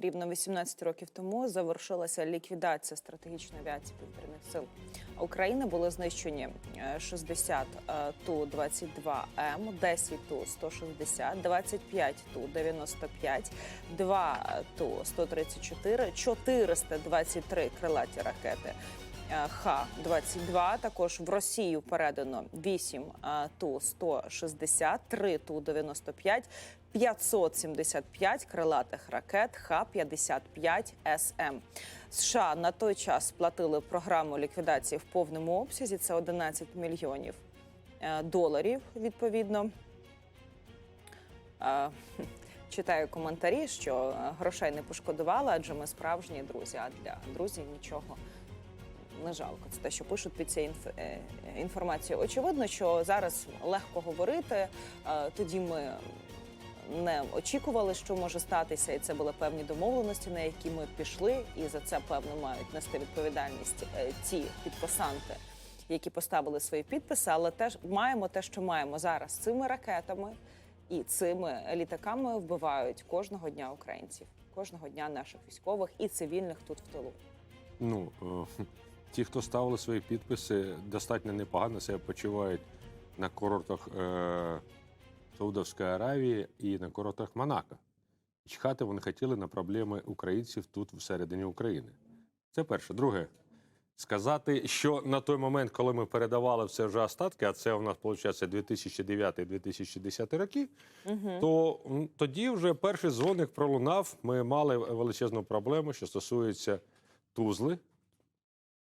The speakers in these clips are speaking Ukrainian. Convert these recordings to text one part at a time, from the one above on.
Рівно 18 років тому завершилася ліквідація стратегічної авіації повітряних сил України. Були знищені е, 60 е, Ту-22М, 10 Ту-160, 25 Ту-95, 2 Ту-134, 423 крилаті ракети е, Х-22. Також в Росію передано 8 е, Ту-160, 3 Ту-95, 575 крилатих ракет Х-55 СМ. США на той час сплатили програму ліквідації в повному обсязі. Це 11 мільйонів е, доларів. Відповідно, Е, читаю коментарі, що е, грошей не пошкодували, адже ми справжні друзі. А для друзів нічого не жалко. Це те, що пишуть під цією е, інформацією. Очевидно, що зараз легко говорити. е, Тоді ми не очікували, що може статися, і це були певні домовленості, на які ми пішли, і за це певно мають нести відповідальність е, ті підписанти, які поставили свої підписи. Але теж маємо те, що маємо зараз цими ракетами і цими літаками вбивають кожного дня українців, кожного дня наших військових і цивільних тут в тилу. Ну, ті, хто ставили свої підписи, достатньо непогано себе почувають на курортах е, Саудовської Аравії і на курортах Монако. Чхати вони хотіли на проблеми українців тут всередині України. Це перше. Друге, сказати, що на той момент, коли ми передавали все вже остатки, а це у нас виходить 2009-2010 роки, то тоді вже перший дзвоник пролунав. Ми мали величезну проблему, що стосується Тузли.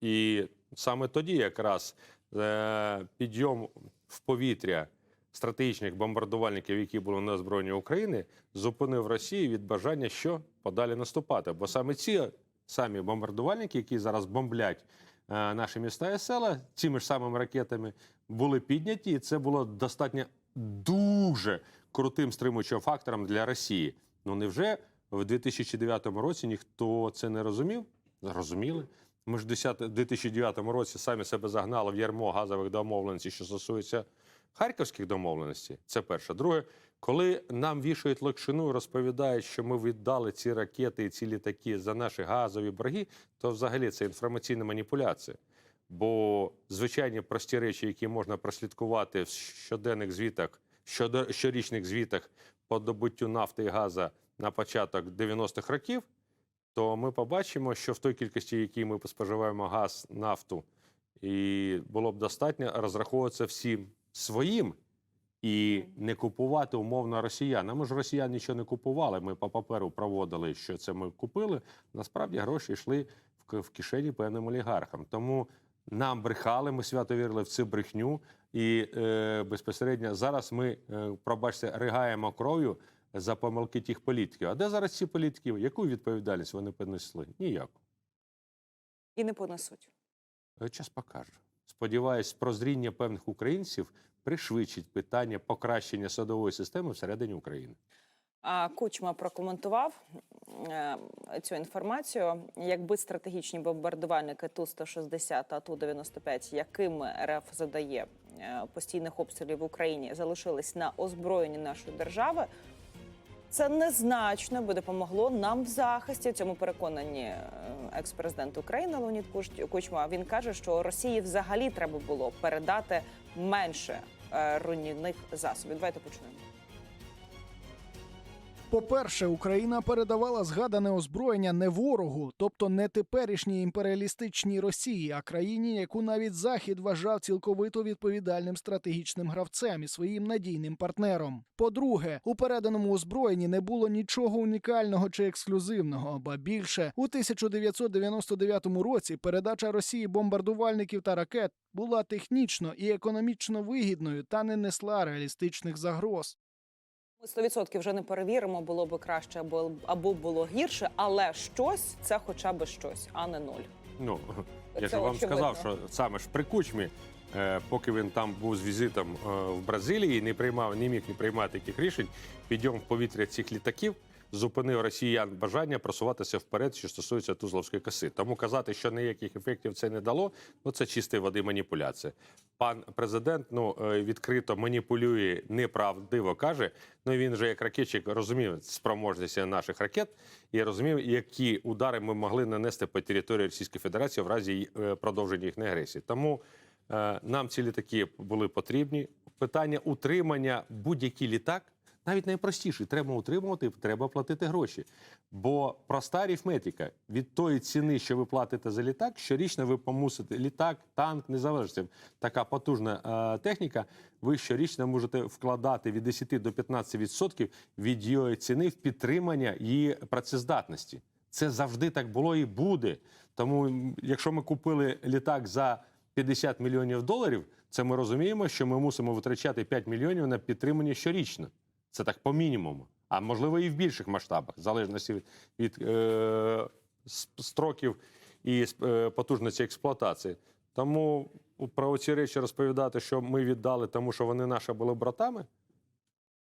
І саме тоді якраз е, підйом в повітря стратегічних бомбардувальників, які були на озброєнні України, зупинив Росію від бажання що подалі наступати. Бо саме ці самі бомбардувальники, які зараз бомблять е, наші міста і села, цими ж самими ракетами були підняті, і це було достатньо дуже крутим стримуючим фактором для Росії. Ну невже в 2009 році ніхто це не розумів? Розуміли. Ми ж в 10 2009 році самі себе загнали в ярмо газових домовленостей, що стосується харківських домовленостей. Це перше. Друге, коли нам вішають локшину і розповідають, що ми віддали ці ракети і ці літаки за наші газові борги, то взагалі це інформаційна маніпуляція. Бо звичайні прості речі, які можна прослідкувати в щоденних звітах, щорічних звітах по добуттю нафти і газу на початок 90-х років, то ми побачимо, що в той кількості, якій ми споживаємо газ, нафту, і було б достатньо розраховуватися всім своїм і не купувати умовно росіян. А ми ж росіян нічого не купували. Ми по паперу проводили, що це ми купили. Насправді гроші йшли в в кишені певним олігархам. Тому нам брехали, ми свято вірили в цю брехню. І е, безпосередньо зараз ми, е, пробачте, ригаємо кров'ю за помилки тих політиків. А де зараз ці політики? Яку відповідальність вони понесли? Ніяку. І не понесуть. Е, Час покаже. Сподіваюсь, прозріння певних українців пришвидшить питання покращення судової системи всередині України. А Кучма прокоментував е, цю інформацію. Якби стратегічні бомбардувальники Ту-160 та Ту-95, якими РФ задає е, постійних обстрілів в Україні, залишились на озброєнні нашої держави, це незначно би допомогло нам в захисті. В цьому переконані е, екс-президент України Леонід Кучма. Він каже, що Росії взагалі треба було передати менше е, руйнівних засобів. Давайте почнемо. По-перше, Україна передавала згадане озброєння не ворогу, тобто не теперішній імперіалістичній Росії, а країні, яку навіть Захід вважав цілковито відповідальним стратегічним гравцем і своїм надійним партнером. По-друге, у переданому озброєнні не було нічого унікального чи ексклюзивного, ба більше у 1999 році передача Росії бомбардувальників та ракет була технічно і економічно вигідною та не несла реалістичних загроз. Ми 100% вже не перевіримо, було б краще або, або було гірше, але щось це хоча б щось, а не нуль. Ну я ж вам очевидно. сказав, що саме ж при кучмі, е, поки він там був з візитом е, в Бразилії, не приймав, не міг не приймати таких рішень. Підйом в повітря цих літаків зупинив росіян бажання просуватися вперед, що стосується Тузловської коси. Тому казати, що ніяких ефектів це не дало, ну це чистої води маніпуляція. Пан президент ну е, відкрито маніпулює, неправдиво каже. Ну він же як ракетчик розумів спроможність наших ракет і розумів, які удари ми могли нанести по території Російської Федерації в разі е, продовження їхньої агресії. Тому е, нам ці літаки були потрібні. Питання утримання будь-який літак. Навіть найпростіший треба утримувати, треба платити гроші. Бо проста арифметика від тої ціни, що ви платите за літак, щорічно ви помусите літак, танк, незалежно така потужна е, техніка. Ви щорічно можете вкладати від 10 до 15% від її ціни в підтримання її працездатності. Це завжди так було і буде. Тому, якщо ми купили літак за 50 мільйонів доларів, це ми розуміємо, що ми мусимо витрачати 5 мільйонів на підтримання щорічно. Це так по мінімуму. А можливо і в більших масштабах, в залежності від, е, строків і е, потужності експлуатації. Тому про ці речі розповідати, що ми віддали, тому що вони наші були братами.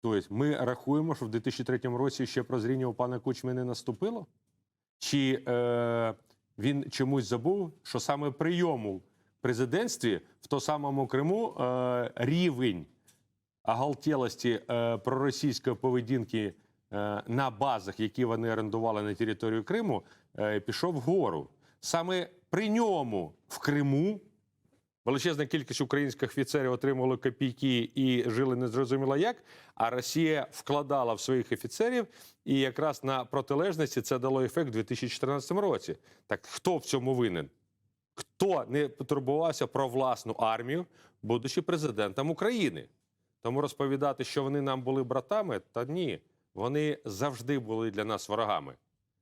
Тобто ми рахуємо, що в 2003 році ще прозріння у пана Кучми не наступило? Чи е, він чомусь забув, що саме прийому в президентстві в то самому Криму е, рівень оголтілості е, проросійської поведінки е, на базах, які вони орендували на територію Криму, е, пішов вгору. Саме при ньому в Криму величезна кількість українських офіцерів отримували копійки і жили незрозуміло як. А Росія вкладала в своїх офіцерів, і якраз на протилежності це дало ефект у 2014 році. Так хто в цьому винен? Хто не потурбувався про власну армію, будучи президентом України? Тому розповідати, що вони нам були братами, та ні, вони завжди були для нас ворогами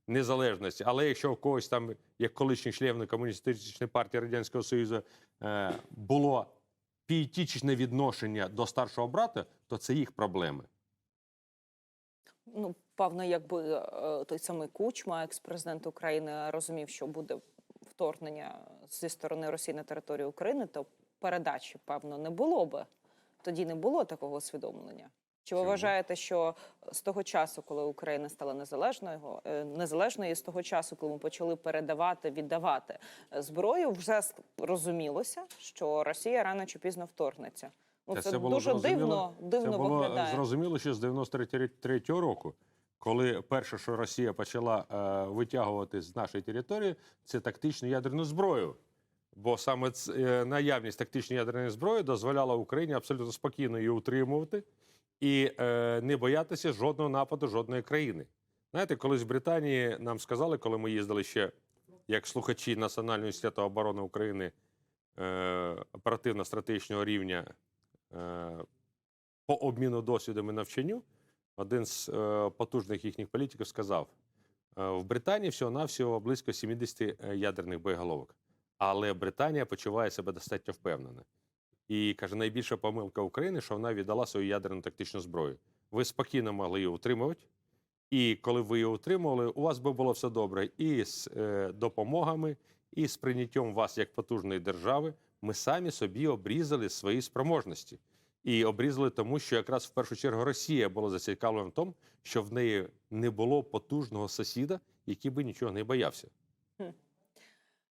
незалежності. Але якщо в когось там, як колишній член комуністичної партії Радянського Союзу, е, було пієтичне відношення до старшого брата, то це їх проблеми. Ну, певно, якби е, той самий Кучма, екс-президент України, розумів, що буде вторгнення зі сторони Росії на територію України, то передачі, певно, не було би. Тоді не було такого усвідомлення. Чи ви вважаєте, що з того часу, коли Україна стала незалежною, е, незалежною, і з того часу, коли ми почали передавати, віддавати е, зброю, вже розумілося, що Росія рано чи пізно вторгнеться? Ну це, це було дуже дивно, дивно Це було виглядає. зрозуміло ще з 93-го року, коли перше, що Росія почала е, витягувати з нашої території, це тактичну ядерну зброю. Бо саме е, наявність тактичної ядерної зброї дозволяла Україні абсолютно спокійно її утримувати і е, не боятися жодного нападу жодної країни. Знаєте, колись в Британії нам сказали, коли ми їздили ще як слухачі Національного університету оборони України е, оперативно-стратегічного рівня по обміну досвідом і навчанню, один з потужних їхніх політиків сказав: в Британії всього-навсього близько 70 ядерних боєголовок. Але Британія почуває себе достатньо впевнено. І каже, найбільша помилка України, що вона віддала свою ядерну тактичну зброю. Ви спокійно могли її утримувати. І коли ви її утримували, у вас би було все добре і з е, допомогами, і з прийняттям вас як потужної держави. Ми самі собі обрізали свої спроможності. І обрізали тому, що якраз в першу чергу Росія була зацікавлена в тому, що в неї не було потужного сусіда, який би нічого не боявся.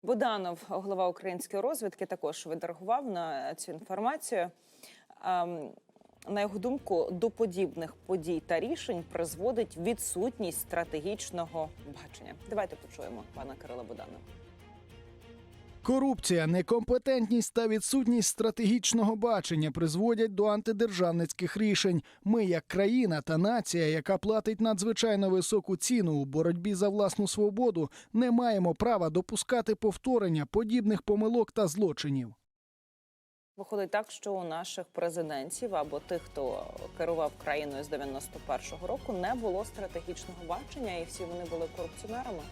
Буданов, голова української розвідки, також відреагував на цю інформацію. Ем, На його думку, до подібних подій та рішень призводить відсутність стратегічного бачення. Давайте почуємо пана Кирила Буданова. Корупція, некомпетентність та відсутність стратегічного бачення призводять до антидержавницьких рішень. Ми, як країна та нація, яка платить надзвичайно високу ціну у боротьбі за власну свободу, не маємо права допускати повторення подібних помилок та злочинів. Виходить так, що у наших президентів або тих, хто керував країною з 91-го року, не було стратегічного бачення, і всі вони були корупціонерами.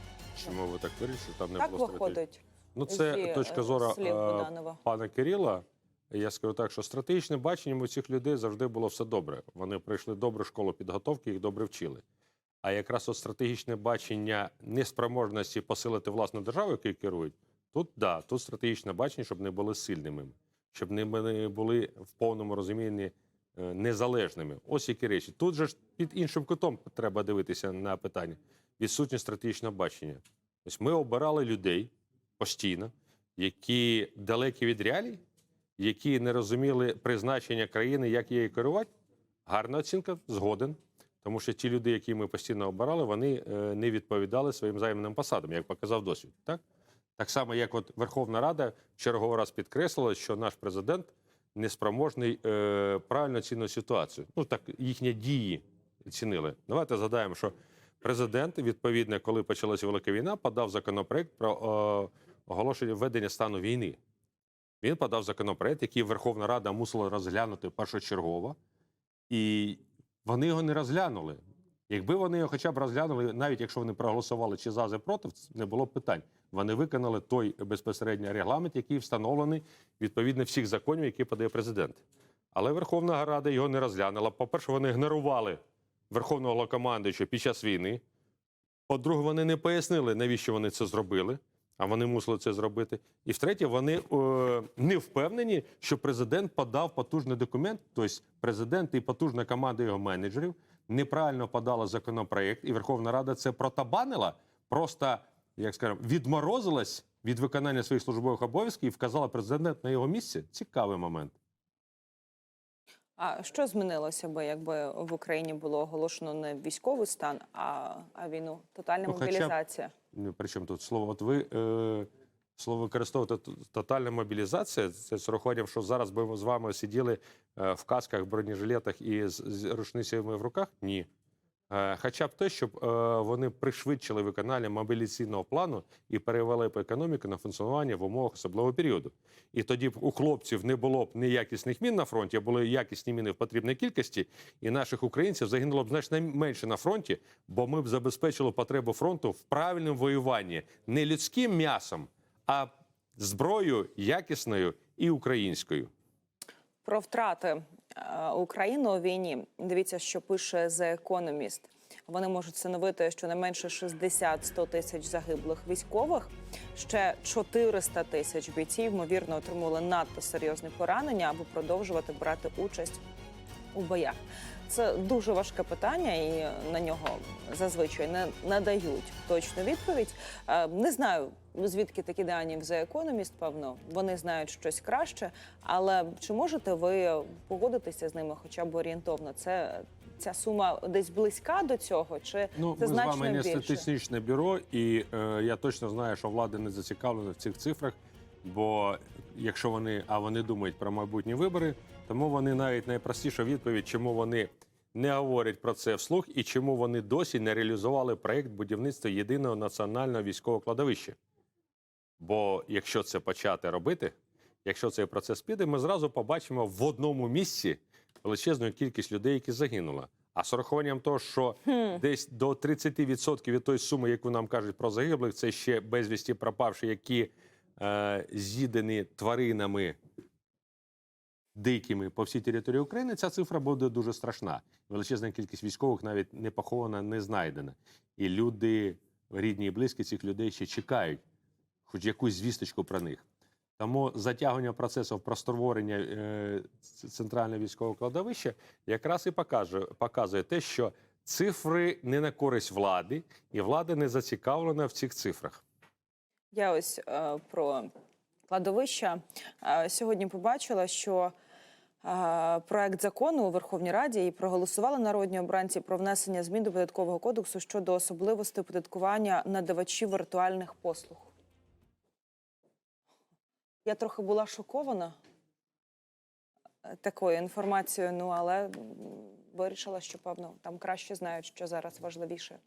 Чому ви так вирішили? Там не так було стратегії? виходить. Ну, це зі, точка е, зору е, пана Кирила. Я скажу так, що стратегічне бачення у цих людей завжди було все добре. Вони пройшли добру школу підготовки, їх добре вчили. А якраз от стратегічне бачення неспроможності посилити власну державу, якою керують, тут да, тут стратегічне бачення, щоб не були сильними, щоб не були- в повному розумінні е, незалежними. Ось які речі. Тут же ж під іншим кутом треба дивитися на питання. Відсутність стратегічного бачення. Тобто ми обирали людей постійно, які далекі від реалій, які не розуміли призначення країни, як її керувати. Гарна оцінка, згоден. Тому що ті люди, які ми постійно обирали, вони е, не відповідали своїм займаним посадам, як показав досвід. Так? так само, як от Верховна Рада черговий раз підкреслила, що наш президент неспроможний е, правильно оцінити ситуацію. Ну так їхні дії цінили. Давайте згадаємо, що президент, відповідно, коли почалася велика війна, подав законопроект про е, оголошення введення стану війни. Він подав законопроект, який Верховна Рада мусила розглянути першочергово, і вони його не розглянули. Якби вони його хоча б розглянули, навіть якщо вони проголосували чи за, чи проти, не було б питань. Вони виконали той безпосередньо регламент, який встановлений відповідно всіх законів, які подає президент. Але Верховна Рада його не розглянула. По-перше, вони ігнорували Верховного Головнокомандуючого під час війни. По-друге, вони не пояснили, навіщо вони це зробили, а вони мусили це зробити. І втретє, вони е, не впевнені, що президент подав потужний документ, тобто президент і потужна команда його менеджерів неправильно подала законопроект, і Верховна Рада це протабанила, просто, як скажемо, відморозилась від виконання своїх службових обов'язків і вказала президент на його місце. Цікавий момент. А що змінилося би, якби в Україні було оголошено не військовий стан, а, а війну? Тотальна Ну, хоча мобілізація. Ну, Причому тут слово, от ви е, слово використовуєте тотальна мобілізація. Це з урахуванням, що зараз би ми з вами сиділи е, в касках, бронежилетах і з, з рушницями в руках? Ні. Е, хоча б те, щоб е, вони пришвидшили виконання мобілізаційного плану і перевели б економіку на функціонування в умовах особливого періоду. І тоді б у хлопців не було б неякісних мін на фронті, а були якісні міни в потрібній кількості, і наших українців загинуло б значно менше на фронті, бо ми б забезпечили потребу фронту в правильному воюванні не людським м'ясом, а зброєю якісною і українською. Про втрати України у війні. Дивіться, що пише The Economist. Вони можуть становити щонайменше 60-100 тисяч загиблих військових. Ще 400 тисяч бійців, ймовірно, отримали надто серйозні поранення, аби продовжувати брати участь у боях. Це дуже важке питання, і на нього зазвичай не надають точну відповідь. Е, Не знаю, звідки такі дані в The Economist, певно, вони знають щось краще. Але чи можете ви погодитися з ними, хоча б орієнтовно? Це ця сума десь близька до цього, чи Ну, це ми з значно вами не більше? статистичне бюро, і е, я точно знаю, що влада не зацікавлена в цих цифрах. Бо якщо вони, а вони думають про майбутні вибори, тому вони навіть найпростіша відповідь, чому вони не говорять про це вслух і чому вони досі не реалізували проєкт будівництва єдиного національного військового кладовища. Бо якщо це почати робити, якщо цей процес піде, ми зразу побачимо в одному місці величезну кількість людей, які загинули. А з урахуванням того, що десь до 30% від тої суми, яку нам кажуть про загиблих, це ще безвісті пропавші, які е, з'їдені тваринами дикими по всій території України, ця цифра буде дуже страшна. Величезна кількість військових навіть не похована, не знайдена. І люди, рідні і близькі цих людей ще чекають хоч якусь звісточку про них. Тому затягування процесу про створення е, центрального військового кладовища якраз і покаже, показує те, що цифри не на користь влади, і влада не зацікавлена в цих цифрах. Я ось е, про кладовища е, сьогодні побачила, що е, проект закону у Верховній Раді і проголосували народні обранці про внесення змін до податкового кодексу щодо особливостей оподаткування надавачів віртуальних послуг. Я трохи була шокована е, такою інформацією, ну але вирішила, що певно там краще знають, що зараз важливіше.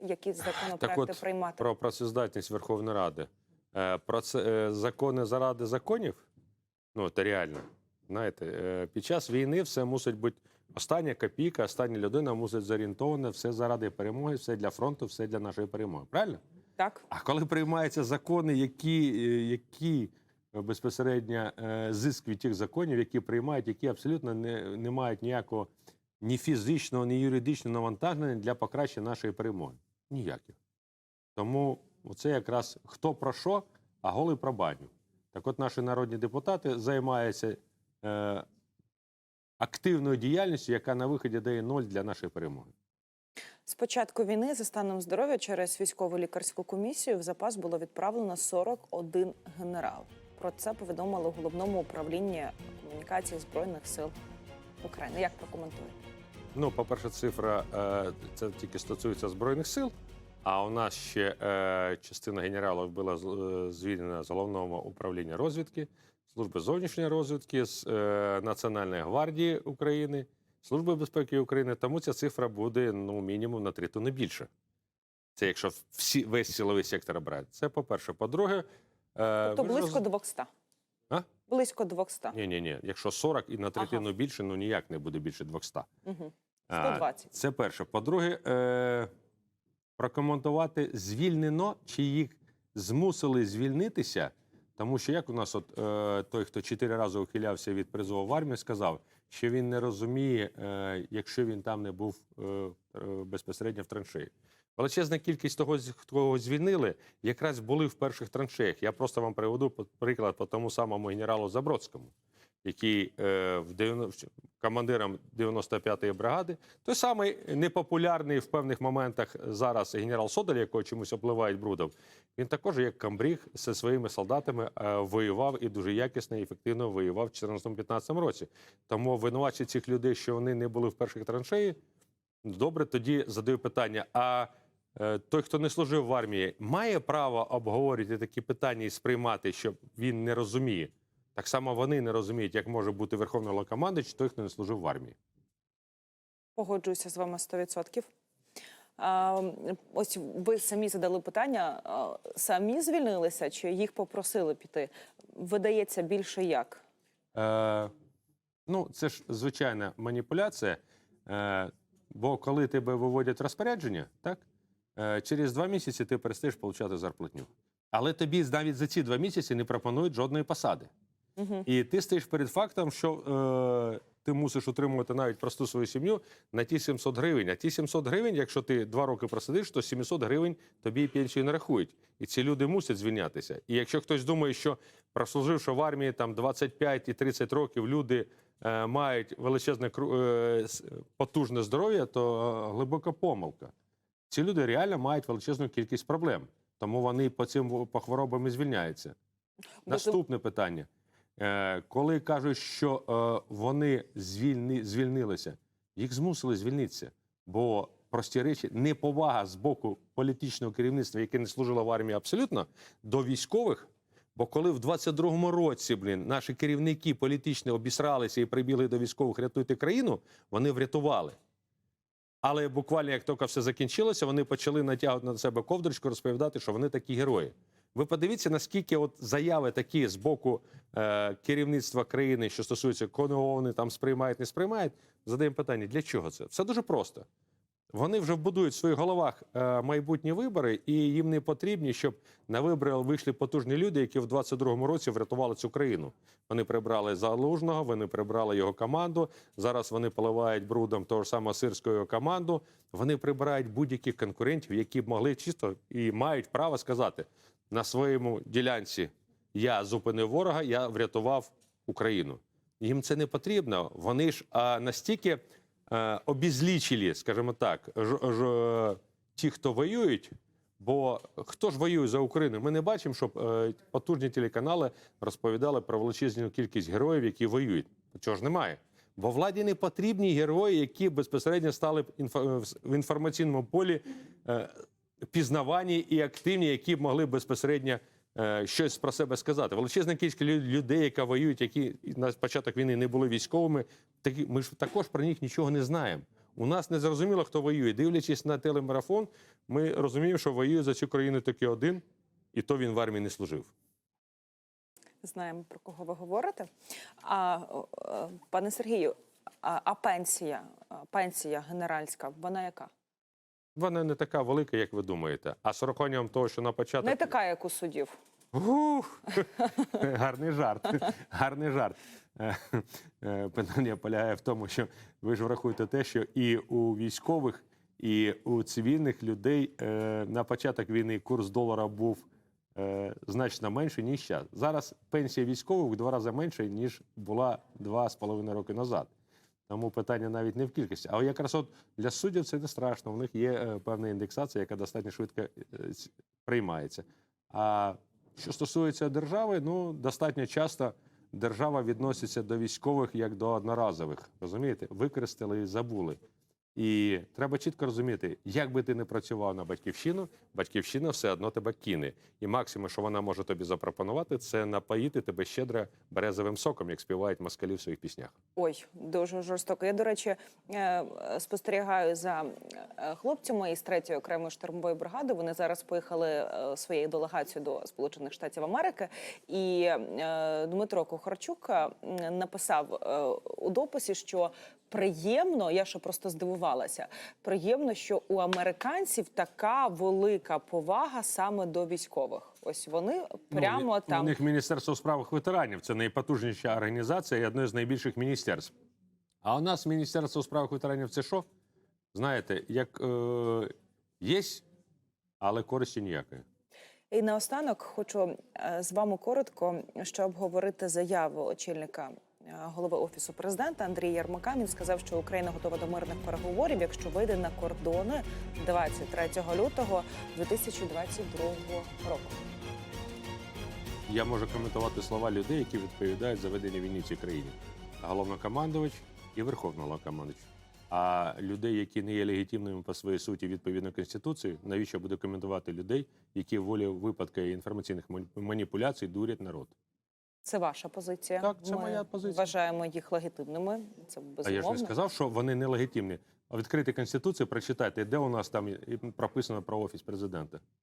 Які законопроекти от, приймати. Про працездатність Верховної Ради. Е, Про це е, закони заради законів. Ну, це реально. Знаєте, під час війни все мусить бути остання копійка, остання людина мусить зорієнтована, все заради перемоги, все для фронту, все для нашої перемоги. Правильно? Так. А коли приймаються закони, які, е, які безпосередньо е, зиск від тих законів, які приймають, які абсолютно не, не мають ніякого ні фізичного, ні юридичного навантаження для покращення нашої перемоги. Ніяких. Тому це якраз хто про що, а голий про баню. Так от наші народні депутати займаються е, активною діяльністю, яка на виході дає ноль для нашої перемоги. З початку війни за станом здоров'я через військову лікарську комісію в запас було відправлено 41 генерал. Про це повідомили у головному управлінні комунікації збройних сил України. Як прокоментуєте? Ну, по-перше, цифра е, це тільки стосується збройних сил. А у нас ще е, частина генералів була е, звільнена з головного управління розвідки, служби зовнішньої розвідки, з Національної гвардії України, Служби безпеки України. Тому ця цифра буде ну мінімум на третину не більше. Це якщо всі весь силовий сектор брати. Це по-перше. По-друге, е, Тобто близько роз- 200. А? Близько 200. Ні, ні, ні. Якщо 40 і на третину більше, ну ніяк не буде більше 200. Угу. А, Це перше. По-друге, е, прокоментувати звільнено, чи їх змусили звільнитися. Тому що як у нас, от е, той, хто чотири рази ухилявся від призову в армію, сказав, що він не розуміє, е, якщо він там не був е, безпосередньо в траншеї. Величезна кількість того, кого звільнили, якраз були в перших траншеях. Я просто вам приведу приклад по тому самому генералу Забродському, який е, в 90 командиром 95-ї бригади. Той самий непопулярний в певних моментах зараз генерал Содоль, якого чомусь обливають брудом. Він також, як камбріг, зі своїми солдатами е, воював і дуже якісно і ефективно воював в 2014-2015 році. Тому винувачі цих людей, що вони не були в перших траншеї, добре, тоді задаю питання: а е, той, хто не служив в армії, має право обговорювати такі питання і сприймати, що він не розуміє. Так само вони не розуміють, як може бути верховний Головнокомандуючий той, хто не служив в армії. Погоджуюся з вами 100%. А, ось ви самі задали питання: а, самі звільнилися чи їх попросили піти? Видається більше як? Е, ну, це ж звичайна маніпуляція. Е, бо коли тебе виводять розпорядження, так, е, через два місяці ти перестаєш отримати зарплатню. Але тобі навіть за ці два місяці не пропонують жодної посади. Угу. І ти стоїш перед фактом, що е, ти мусиш утримувати навіть просту свою сім'ю на ті 700 гривень. А ті 700 гривень, якщо ти два роки просидиш, то 700 гривень тобі пенсію не рахують. І ці люди мусять звільнятися. І якщо хтось думає, що прослуживши в армії там 25 і 30 років, люди е, мають величезне е, потужне здоров'я, то е, глибока помилка. Ці люди реально мають величезну кількість проблем. Тому вони по цим по хворобам і звільняються. Наступне питання. Е, коли кажуть, що е, вони звільни, звільнилися, їх змусили звільнитися. Бо прості речі, неповага з боку політичного керівництва, яке не служило в армії абсолютно, до військових. Бо коли в 22-му році блін, наші керівники політично обісралися і прибігли до військових рятуйте країну, вони врятували. Але буквально як тільки все закінчилося, вони почали натягувати на себе ковдрочку, розповідати, що вони такі герої. Ви подивіться, наскільки от заяви такі з боку е, керівництва країни, що стосуються кого вони там сприймають, не сприймають. Задаємо питання: для чого це? Все дуже просто. Вони вже вбудують в своїх головах е, майбутні вибори, і їм не потрібні, щоб на вибори вийшли потужні люди, які в 22-му році врятували цю країну. Вони прибрали залужного, вони прибрали його команду. Зараз вони поливають брудом того ж самого сирського команду. Вони прибирають будь-яких конкурентів, які б могли чисто і мають право сказати на своєму ділянці: я зупинив ворога, я врятував Україну. Їм це не потрібно. Вони ж настільки е, обізлічили, скажімо так, ж, ж, ті, хто воюють. Бо хто ж воює за Україну? Ми не бачимо, щоб е, потужні телеканали розповідали про величезну кількість героїв, які воюють. Цього ж немає. Бо владі не потрібні герої, які безпосередньо стали в інформаційному полі е, пізнавані і активні, які б могли безпосередньо е, щось про себе сказати. Величезна кількість людей, яка воюють, які на початок війни не були військовими, такі ми ж також про них нічого не знаємо. У нас не зрозуміло, хто воює. Дивлячись на телемарафон, ми розуміємо, що воює за цю країну тільки один, і то він в армії не служив. Знаємо про кого ви говорите. А пане Сергію, а пенсія, пенсія генеральська, вона яка? Вона не така велика, як ви думаєте. А з урахуванням того, що на початок Не така, як у суддів. Ух! Гарний жарт. Гарний жарт. Е, е, Питання полягає в тому, що ви ж врахуєте те, що і у військових, і у цивільних людей е, на початок війни курс долара був значно менший, ніж зараз. Зараз пенсія військових в два рази менша, ніж була два з половиною роки назад. Тому питання навіть не в кількості. А якраз от для суддів це не страшно. У них є е, певна індексація, яка достатньо швидко е, приймається. А що стосується держави, ну достатньо часто держава відноситься до військових як до одноразових. Розумієте? Використали і забули. І треба чітко розуміти, як би ти не працював на батьківщину, батьківщина все одно тебе кине. І максимум, що вона може тобі запропонувати, це напоїти тебе щедро березовим соком, як співають москалі в своїх піснях. Ой, дуже жорстоко. Я, до речі, е, спостерігаю за е, хлопцями із третьої окремої штурмової бригади. Вони зараз поїхали е, своєю делегацією до Сполучених Штатів Америки. І Дмитро Кухарчук написав у дописі, що приємно, я що просто здивувалася. Приємно, що у американців така велика повага саме до військових. Ось вони прямо ну, там у них Міністерство у справах ветеранів. Це найпотужніша організація і одне з найбільших міністерств. А у нас Міністерство у справах ветеранів це що? Знаєте, як е, є, але користі ніякої. І наостанок хочу е, з вами коротко ще обговорити заяву очільника голови офісу президента Андрія Ярмака. Він сказав, що Україна готова до мирних переговорів, якщо вийде на кордони 23 лютого 2022 року. Я можу коментувати слова людей, які відповідають за ведення війни в цій країні. Головнокомандувач і верховний головнокомандувач. А людей, які не є легітимними по своїй суті відповідно Конституції, навіщо буде коментувати людей, які волі випадка інформаційних ман- маніпуляцій дурять народ? Це ваша позиція. Так, це Ми моя позиція. Вважаємо їх легітимними. Це А я ж не сказав, що вони нелегітимні. А Відкрити конституцію, прочитайте, де у нас там і прописано про офіс президента.